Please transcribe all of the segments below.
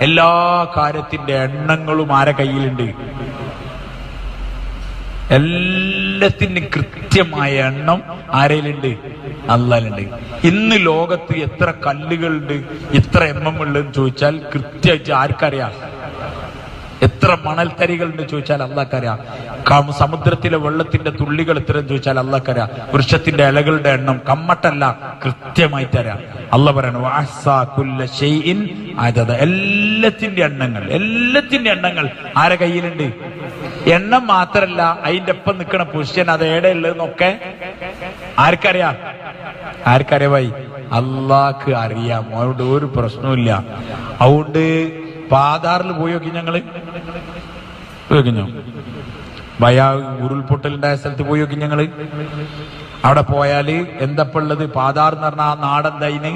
എല്ലാ കാര്യത്തിന്റെ എണ്ണങ്ങളും ആരെ കയ്യിലുണ്ട്? എല്ലാത്തിനും കൃത്യമായ എണ്ണം ആരയിലുണ്ട് അള്ളാലുണ്ട്. ഇന്ന് ലോകത്ത് എത്ര കല്ലുകളുണ്ട് എത്ര എം എം ഉള്ളതെന്ന് ചോദിച്ചാൽ കൃത്യമായിട്ട് ആർക്കറിയാം? എത്ര മണൽത്തരികളുണ്ട് ചോദിച്ചാൽ അള്ളാഹ്ക്കറിയാം കം- സമുദ്രത്തിലെ വെള്ളത്തിന്റെ തുള്ളികൾ ഇത്രയും ചോദിച്ചാൽ അള്ളാഹ്ക്കറിയാം വൃക്ഷത്തിന്റെ ഇലകളുടെ എണ്ണം കമ്മട്ടല്ല കൃത്യമായി തരാം. അല്ല പറയണു. എല്ലാത്തിന്റെ എണ്ണങ്ങൾ എല്ലാത്തിന്റെ എണ്ണങ്ങൾ ആരെ കയ്യിലുണ്ട്? എണ്ണം മാത്രല്ല അതിന്റെ ഒപ്പം നിൽക്കണ പുരുഷൻ അത് എവിടെ ഉള്ളതെന്നൊക്കെ ആർക്കറിയാം? ആർക്കറിയാവായി അള്ളാക്ക് അറിയാം അതുകൊണ്ട് ഒരു പ്രശ്നവുമില്ല. അതുകൊണ്ട് പാതാറിൽ പോയി നോക്കി ഞങ്ങൾ. പോയി നോക്കിഞ്ഞോ വയാ ഉരുൾപൊട്ടലുണ്ടായ സ്ഥലത്ത് പോയി നോക്കി ഞങ്ങൾ. അവിടെ പോയാൽ എന്തപ്പുള്ളത്? പാതാർ എന്ന് പറഞ്ഞ ആ നാടെന്തായിന്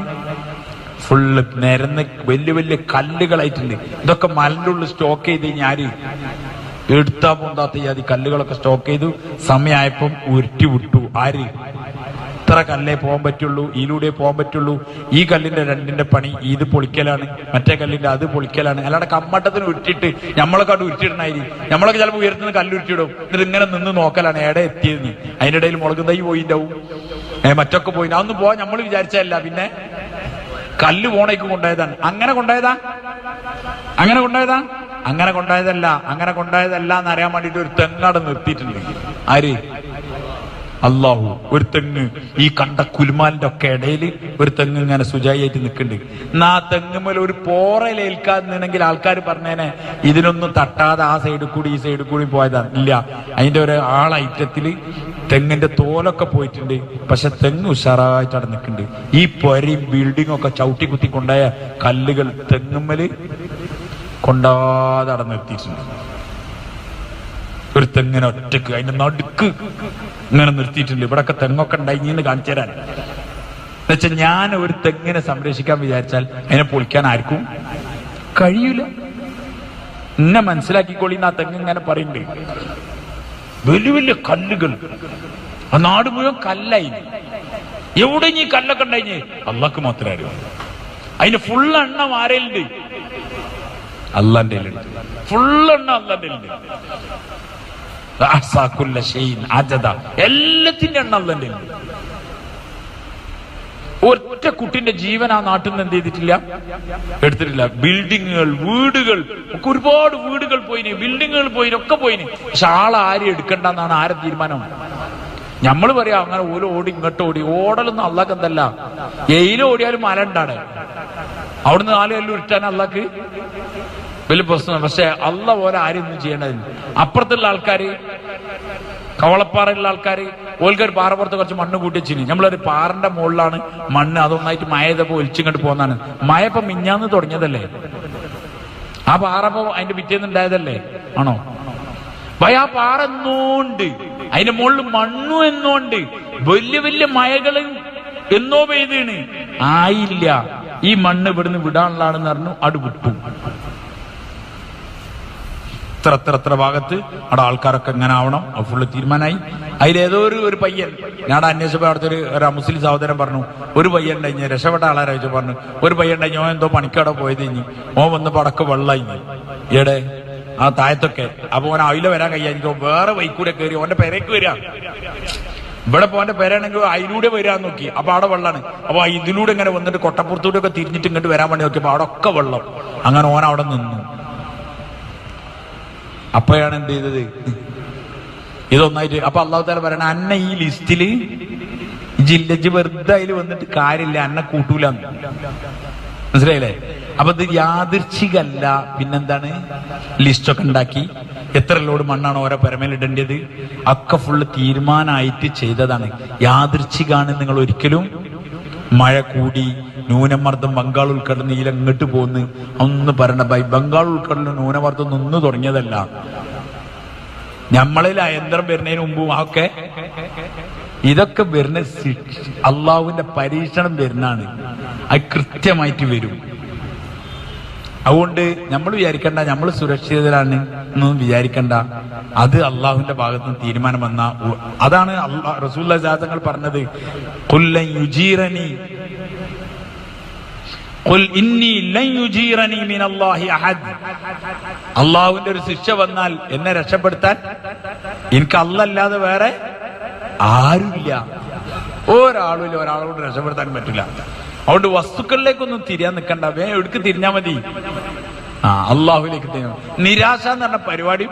ഫുള്ള് നിരന്ന് വലിയ വലിയ കല്ലുകളായിട്ടുണ്ട്. ഇതൊക്കെ മലന്റെ ഉള്ളിൽ സ്റ്റോക്ക് ചെയ്ത് ആര്? എടുത്താ പോന്താത്ത ജാതി കല്ലുകളൊക്കെ സ്റ്റോക്ക് ചെയ്തു. സമയമായപ്പം ഉരുട്ടി വിട്ടു. ആര്? ഇത്ര കല്ലേ പോകാൻ പറ്റുള്ളൂ? ഇതിലൂടെ പോകാൻ പറ്റുള്ളൂ? ഈ കല്ലിന്റെ രണ്ടിന്റെ പണി ഇത് പൊളിക്കലാണ് മറ്റേ കല്ലിന്റെ അത് പൊളിക്കലാണ്. അല്ലാതെ കമ്മട്ടത്തിന് ഉരുട്ടിട്ട് നമ്മളൊക്കെ അവിടെ ഉരുട്ടിടണായി നമ്മളൊക്കെ ചിലപ്പോൾ ഉയർത്തുന്ന കല്ല് ഉരുട്ടിടും എന്നിട്ട് ഇങ്ങനെ നിന്ന് നോക്കലാണ് എവിടെ എത്തിയത് അതിന്റെ ഇടയിൽ മുളകും തൈ പോയിണ്ടാവും. ഏ മറ്റൊക്കെ പോയി. അതൊന്നും പോവാൻ നമ്മൾ വിചാരിച്ചല്ല പിന്നെ കല്ല് പോണേക്ക് കൊണ്ടായതാണ് അങ്ങനെ കൊണ്ടായതാ അങ്ങനെ കൊണ്ടായതാ അങ്ങനെ കൊണ്ടായതല്ല അങ്ങനെ കൊണ്ടായതല്ല എന്ന് അറിയാൻ വേണ്ടിട്ട് ഒരു തെങ്ങാട് നിർത്തിയിട്ടുണ്ട് ആര്? അള്ളാഹു ഒരു തെങ്ങ്. ഈ കണ്ട കുലുമാലിന്റെ ഒക്കെ ഇടയിൽ ഒരു തെങ്ങ് ഇങ്ങനെ സുജായിട്ട് നിൽക്കുന്നുണ്ട്. എന്നാ ആ തെങ്ങുമേൽ ഒരു നിന്നെങ്കിൽ ആൾക്കാർ പറഞ്ഞേനെ ഇതിനൊന്നും തട്ടാതെ ആ സൈഡിൽ കൂടി ഈ സൈഡിൽ കൂടി പോയതാണ് ഇല്ല. അതിന്റെ ഒരു ആളൈറ്റത്തിൽ തെങ്ങിന്റെ തോലൊക്കെ പോയിട്ടുണ്ട്. പക്ഷെ തെങ്ങ് ഉഷാറായിട്ട് അവിടെ നിൽക്കുന്നുണ്ട്. ഈ പൊരയും ബിൽഡിംഗ് ഒക്കെ ചവിട്ടി കുത്തി കൊണ്ടായ കല്ലുകൾ തെങ്ങുമ്മൽ കൊണ്ടാതെ അവിടെ നിർത്തിയിട്ടുണ്ട്. ഒരു തെങ്ങിനെ ഒറ്റയ്ക്ക്? അതിന്റെ നടുക്ക് ഇങ്ങനെ നിർത്തിയിട്ടുണ്ട്. ഇവിടൊക്കെ തെങ്ങൊക്കെ ഉണ്ടായിന്ന് കാണിച്ചു തരാൻ. എന്നുവെച്ചാൽ ഞാൻ ഒരു തെങ്ങിനെ സംരക്ഷിക്കാൻ വിചാരിച്ചാൽ അതിനെ പൊളിക്കാൻ ആർക്കും കഴിയൂല. എന്നെ മനസ്സിലാക്കിക്കോളി ആ തെങ്ങ് ഇങ്ങനെ പറയണ്ടേ വലിയ വലിയ കല്ലുകൾ. ആ നാട് മുഴുവൻ കല്ലായി. എവിടെ ഈ കല്ലൊക്കെ ഉണ്ടായി അള്ളാക്ക് മാത്രമേ അറിയൂ. അതിന് ഫുൾ എണ്ണം ആരേലുണ്ട് അള്ളാന്റെ ഫുൾ എണ്ണം അള്ളാന്റെ എല്ലാത്തിന്റെ എണ്ണം ഒറ്റ കുട്ടിന്റെ ജീവൻ ആ നാട്ടിൽ നിന്ന് എന്ത് ചെയ്തിട്ടില്ല? എടുത്തിട്ടില്ല. ബിൽഡിങ്ങുകൾ വീടുകൾ. ഒക്കെ ഒരുപാട് വീടുകൾ പോയിന്. ബിൽഡിങ്ങുകൾ പോയിന് ഒക്കെ പോയിന്. പക്ഷെ ആളാരും എടുക്കണ്ടെന്നാണ് ആരെ തീരുമാനം? നമ്മൾ പറയാം അങ്ങനെ ഓരോ ഓടി ഇങ്ങോട്ട് ഓടി. ഓടലൊന്നും അള്ളാക്ക് എന്തല്ല. എയിലും ഓടിയാലും മല ഉണ്ടാണ് അവിടുന്ന് നാല് ഉരുട്ടാൻ അള്ളാക്ക് വലിയ പ്രശ്നം പക്ഷെ അള്ള പോലെ ആരും ഒന്നും ചെയ്യേണ്ടതില്ല. അപ്പുറത്തുള്ള ആൾക്കാർ കവളപ്പാറയിലുള്ള ആൾക്കാർ ഓൽക്കൊരു പാറപ്പുറത്ത് കുറച്ച് മണ്ണ് കൂട്ടി വെച്ചിന്. നമ്മളൊരു പാറന്റെ മുകളിലാണ് മണ്ണ്. അതൊന്നായിട്ട് മഴ ചെയ്തപ്പോ ഒലിച്ചിങ്ങോട്ട് പോകുന്നതാണ്. മഴ മിഞ്ഞാന്ന് തുടങ്ങിയതല്ലേ? ആ പാറ അതിന്റെ പിറ്റേന്ന് ഉണ്ടായതല്ലേ? ആണോ? ഭയ ആ പാറ എന്നോണ്ട്. അതിന്റെ മുകളിൽ മണ്ണും എന്നോണ്ട്. വലിയ വലിയ മഴകളും എന്നോ പെയ്തീണ് ആയില്ല. ഈ മണ്ണ് ഇവിടുന്ന് വിടാനുള്ളതാണെന്ന് പറഞ്ഞു വിട്ടു. ഇത്ര ഇത്ര ഇത്ര ഭാഗത്ത് അവിടെ ആൾക്കാരൊക്കെ എങ്ങനെ ആവണം. അത് ഫുള്ള് തീരുമാനമായി. അതിലേതോ ഒരു ഒരു പയ്യൻ ഞാൻ അന്വേഷിച്ചപ്പോൾ അവിടുത്തെ ഒരു ഒരു മുസ്ലിം സഹോദരൻ പറഞ്ഞു ഒരു പയ്യൻ ഉണ്ടായി രക്ഷപ്പെട്ട ആളെ വെച്ച് പറഞ്ഞു ഒരു പയ്യൻ ഉണ്ടായി ഓൻ എന്തോ പണിക്കട പോയത് ഇനി. ഓൻ വന്ന് പടക്ക് വെള്ളമായി എടെ ആ താഴത്തൊക്കെ. അപ്പൊ ഓൻ അയില വരാൻ കഴിയാനിക്കോ വേറെ വൈക്കൂടെ കയറി ഓന്റെ പേരേക്ക് വരിക ഇവിടെ പോന്റെ പേരാണെങ്കിൽ അതിലൂടെ വരാൻ നോക്കി. അപ്പൊ അവിടെ വെള്ളമാണ് അപ്പൊ ഇതിലൂടെ ഇങ്ങനെ വന്നിട്ട് കൊട്ടപ്പുറത്തൂടെ ഒക്കെ തിരിഞ്ഞിട്ട് ഇങ്ങോട്ട് വരാൻ വേണ്ടി നോക്കിയപ്പോ അവിടെ ഒക്കെ വെള്ളം. അങ്ങനെ ഓൻ അവിടെ നിന്നു. അപ്പോഴാണ് എന്ത് ചെയ്തത്? ഇതൊന്നായിട്ട് അപ്പൊ അള്ളാഹു താല പറയണ അന്ന ഈ ലിസ്റ്റിൽ ജില്ലജ് വെറുതെ അതിൽ വന്നിട്ട് കാര്യമില്ല അന്ന കൂട്ടൂല മനസ്സിലായില്ലേ? അപ്പൊ ഇത് യാദൃച്ഛികല്ല പിന്നെന്താണ്? ലിസ്റ്റൊക്കെ ഉണ്ടാക്കി. എത്ര ലോഡ് മണ്ണാണ് ഓരോ പരമേലിടേണ്ടത് ഒക്കെ ഫുള്ള് തീരുമാനമായിട്ട് ചെയ്തതാണ്. യാദൃച്ഛികാണ് നിങ്ങൾ ഒരിക്കലും മഴ കൂടി ന്യൂനമർദ്ദം ബംഗാൾ ഉൾക്കടലിൽ ഇങ്ങോട്ട് പോന്ന്. ഒന്ന് പറയണ ബംഗാൾ ഉൾക്കടലിൽ ന്യൂനമർദ്ദം നിന്ന് തുടങ്ങിയതല്ല. നമ്മളിൽ അയന്ത്രം വരുന്നതിന് മുമ്പും ഒക്കെ ഇതൊക്കെ വരുന്ന അള്ളാഹുവിന്റെ പരീക്ഷണം വരുന്നതാണ്. അത് കൃത്യമായിട്ട് വരും. അതുകൊണ്ട് നമ്മൾ വിചാരിക്കണ്ട നമ്മൾ സുരക്ഷിതരാണ് എന്നൊന്നും വിചാരിക്കണ്ട. അത് അള്ളാഹുവിന്റെ ഭാഗത്ത് നിന്ന് തീരുമാനം വന്ന അതാണ് റസൂല്ല ജാതങ്ങൾ പറഞ്ഞത്. അള്ളാഹുവിന്റെ ഒരു ശിക്ഷ വന്നാൽ എന്നെ രക്ഷപ്പെടുത്താൻ എനിക്ക് അല്ലല്ലാതെ വേറെ ആരുമില്ല. ഒരാളുമില്ല ഒരാളോട് രക്ഷപ്പെടുത്താൻ പറ്റില്ല. അതുകൊണ്ട് വസ്തുക്കളിലേക്കൊന്നും തിരിയാൻ നിൽക്കണ്ട. വേ എവിടേക്ക് തിരിഞ്ഞാ മതി. ആ അള്ളാഹുലേക്ക്. നിരാശ എന്ന് പറഞ്ഞ പരിപാടി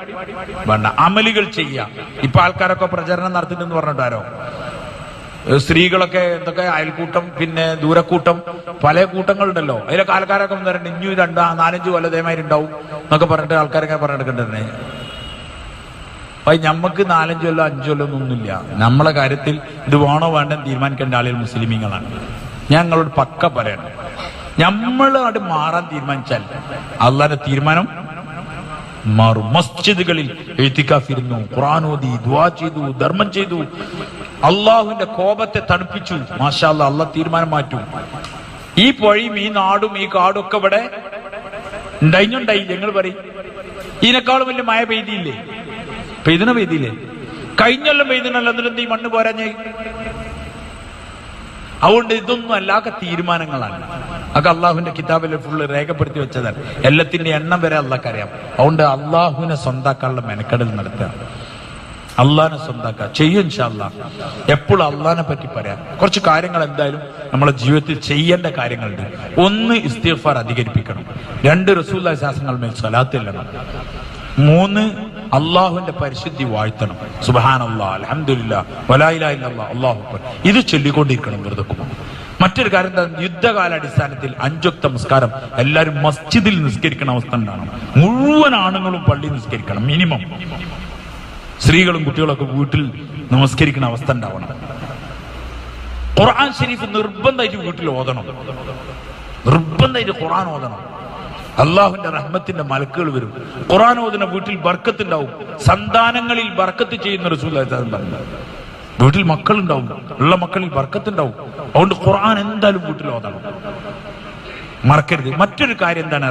വേണ്ട. അമലുകൾ ചെയ്യാം. ഇപ്പൊ ആൾക്കാരൊക്കെ പ്രചരണം നടത്തുന്നെന്ന് പറഞ്ഞിട്ടാരോ? സ്ത്രീകളൊക്കെ എന്തൊക്കെ അയൽക്കൂട്ടം പിന്നെ ദൂരക്കൂട്ടം പല കൂട്ടങ്ങളുണ്ടല്ലോ. അതിലൊക്കെ ആൾക്കാരൊക്കെ പറയുന്നുണ്ട് ഇഞ്ഞു രണ്ട് നാലഞ്ച് കൊല്ലം ഇതേമാതിരി ഉണ്ടാവും. എന്നൊക്കെ പറഞ്ഞിട്ട് ആൾക്കാരൊക്കെ പറഞ്ഞെടുക്കണ്ടേ അപ്പൊ ഞമ്മക്ക് നാലഞ്ച് കൊല്ലം അഞ്ചു കൊല്ലം ഒന്നുമില്ല. നമ്മളെ കാര്യത്തിൽ ഇത് വേണോ വേണ്ടെന്ന് തീരുമാനിക്കേണ്ട ആളുകൾ മുസ്ലിമീങ്ങളാണ്. ഞങ്ങളോട് പക്ക പറയണം. നമ്മൾ അവിടെ മാറാൻ തീരുമാനിച്ചാൽ അള്ളാന്റെ തീരുമാനം മാറും. മസ്ജിദുകളിൽ എഴുത്തിക്കാഫിരുന്നു ഓതി ദുആ ചെയ്തു ധർമ്മം ചെയ്തു. അള്ളാഹുവിന്റെ കോപത്തെ തണുപ്പിച്ചു. മാഷാ അല്ല അള്ളാഹ് തീരുമാനം മാറ്റും. ഈ പുഴയും ഈ നാടും ഈ കാടും ഒക്കെ ഇവിടെ ഉണ്ടായിഞ്ഞുണ്ടായി ഞങ്ങൾ പറയും ഇതിനേക്കാളും വലിയ മഴ പെയ്തിയില്ലേ പെയ്തിന പെയ്തില്ലേ? കഴിഞ്ഞൊല്ലം പെയ്തിനല്ലോ എന്നിട്ട് ഈ മണ്ണ് പോരാഞ്ഞേ? അതുകൊണ്ട് ഇതൊന്നും അല്ലാത്ത തീരുമാനങ്ങളാണ്. അതൊക്കെ അള്ളാഹുവിന്റെ കിതാബിൽ ഫുള്ള് രേഖപ്പെടുത്തി വെച്ചതാണ്. എല്ലാത്തിന്റെ എണ്ണം വരെ അള്ളാഹ്ക്ക് അറിയാം അതുകൊണ്ട് അള്ളാഹുവിനെ സ്വന്താക്കാനുള്ള മെനക്കെടൽ നടത്തുക. അള്ളാഹിനെ സ്വന്താക്കുക. ചെയ്യും ഇൻഷാല്ലാ എപ്പോഴും അള്ളാഹിനെ പറ്റി പറയാം. കുറച്ച് കാര്യങ്ങൾ എന്തായാലും നമ്മളെ ജീവിതത്തിൽ ചെയ്യേണ്ട കാര്യങ്ങളുണ്ട്. ഒന്ന് ഇസ്തിഫാർ അധികരിപ്പിക്കണം. രണ്ട് റസൂല്ലാ ശാസനങ്ങൾ മേൽ സ്വലാത്തില്ലണം മൂന്ന് അള്ളാഹുവിന്റെ പരിശുദ്ധി വാഴ്ത്തണം. സുബാന. ഇത് ചൊല്ലിക്കൊണ്ടിരിക്കണം വെറുതെ മറ്റൊരു കാര്യം എന്താ? യുദ്ധകാലാടിസ്ഥാനത്തിൽ അഞ്ചൊക്ത നമസ്കാരം എല്ലാവരും മസ്ജിദിൽ നിസ്കരിക്കുന്ന അവസ്ഥ ഉണ്ടാകണം മുഴുവൻ ആണുങ്ങളും പള്ളി നിസ്കരിക്കണം മിനിമം. സ്ത്രീകളും കുട്ടികളൊക്കെ വീട്ടിൽ നമസ്കരിക്കുന്ന അവസ്ഥ ഉണ്ടാവണം. ഖുർആൻ ഷരീഫ് നിർബന്ധമായിട്ട് വീട്ടിൽ ഓതണം. നിർബന്ധമായിട്ട് ഖുർആൻ ഓതണം. അള്ളാഹുവിന്റെ റഹ്മത്തിന്റെ മലക്കുകൾ വരും. ഖുറാൻ ഓതുന്ന വീട്ടിൽ ബർക്കത്ത് ഉണ്ടാവും സന്താനങ്ങളിൽ ബർക്കത്ത് ചെയ്യുന്ന റസൂൽ പറഞ്ഞു. വീട്ടിൽ മക്കൾ ഉണ്ടാവും ഉള്ള മക്കളിൽ ബർക്കത്ത് ഉണ്ടാവും അതുകൊണ്ട് ഖുർആൻ എന്തായാലും വീട്ടിൽ ഓതണം. മറക്കരുത്. മറ്റൊരു കാര്യം എന്താണ്